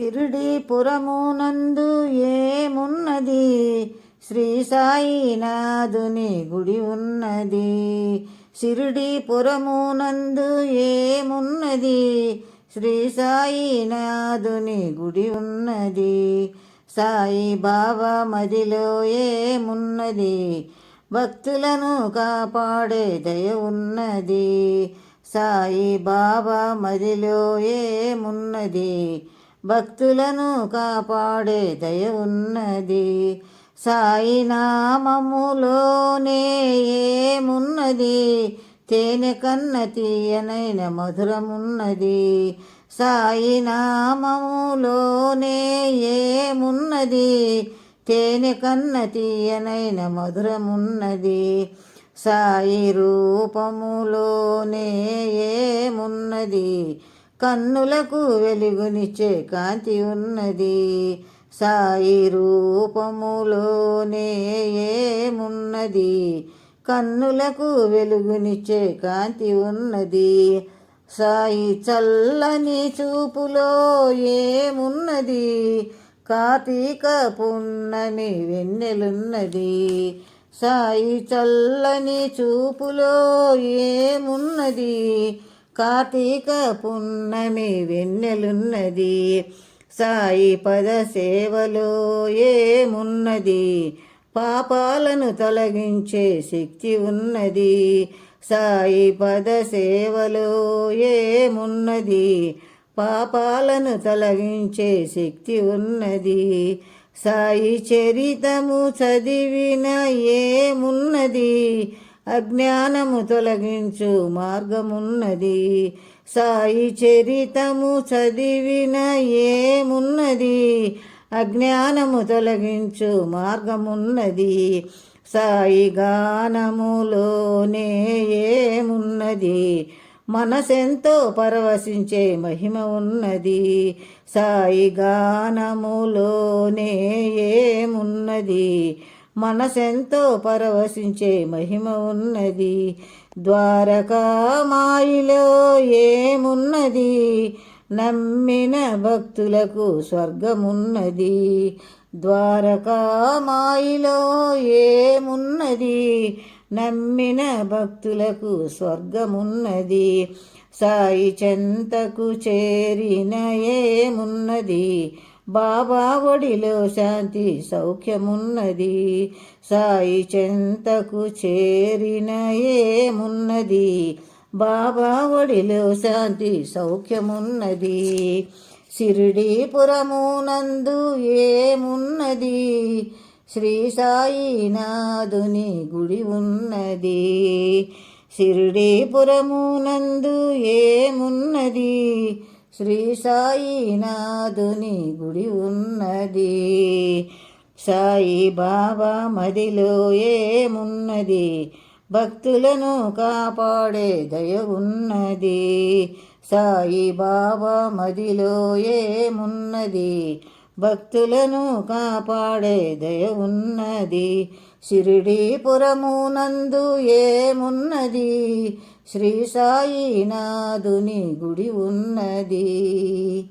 షిరిడి పురమునందు ఏమున్నది? శ్రీ సాయినాథుని గుడి ఉన్నది. షిరిడి పురమునందు ఏమున్నది? శ్రీ సాయినాథుని గుడి ఉన్నది. సాయి బాబా మదిలో ఏమున్నది? భక్తులను కాపాడే దయ ఉన్నది. సాయి బాబా మదిలో ఏమున్నది? భక్తులను కాపాడే దయ ఉన్నది. సాయి నామములోనే ఏమున్నది? తేనె కన్న తీయనైన మధురమున్నది. సాయి నామములోనే ఏమున్నది? తేనె కన్న తీయనైన మధురమున్నది. సాయి రూపములోనే ఏమున్నది? కన్నులకు వెలుగునిచ్చే కాంతి ఉన్నది. సాయి రూపములోనే ఏమున్నది? కన్నులకు వెలుగునిచ్చే కాంతి ఉన్నది. సాయి చల్లని చూపులో ఏమున్నది? కార్తీక పున్నమి వెన్నెలున్నది. సాయి చల్లని చూపులో ఏమున్నది? కార్తీక పున్నమి వెన్నెలున్నది. సాయి పద సేవలో ఏమున్నది? పాపాలను తొలగించే శక్తి ఉన్నది. సాయి పద సేవలో ఏమున్నది? పాపాలను తొలగించే శక్తి ఉన్నది. సాయి చరితము చదివిన ఏమున్నది? అజ్ఞానము తొలగించు మార్గమున్నది. సాయి చరితము చదివిన ఏమున్నది? అజ్ఞానము తొలగించు మార్గమున్నది. సాయి గానములోనే ఏమున్నది? మనసెంతో పరవశించే మహిమ ఉన్నది. సాయి గానములోనే ఏమున్నది? మనసెంతో పరవశించే మహిమ ఉన్నది. ద్వారకామాయిలో ఏమున్నది? నమ్మిన భక్తులకు స్వర్గమున్నది. ద్వారకామాయిలో ఏమున్నది? నమ్మిన భక్తులకు స్వర్గమున్నది. సాయి చెంతకు చేరిన ఏమున్నది? బాబా ఒడిలో శాంతి సౌఖ్యమున్నది. సాయి చెంతకు చేరిన ఏమున్నది? బాబా ఒడిలో శాంతి సౌఖ్యమున్నది. షిరిడీపురమునందు ఏమున్నది? శ్రీ సాయినాథుని గుడి ఉన్నది. షిరిడీపురమునందు ఏమున్నది? శ్రీ సాయినాథుని గుడి ఉన్నది. సాయి బాబా మదిలో ఏమున్నది? భక్తులను కాపాడే దయ ఉన్నది. సాయి బాబా మదిలో ఏమున్నది? భక్తులను కాపాడే దయ ఉన్నది. షిరిడీపురమునందు ఏమున్నది? శ్రీ సాయినాథుని గుడి ఉన్నది.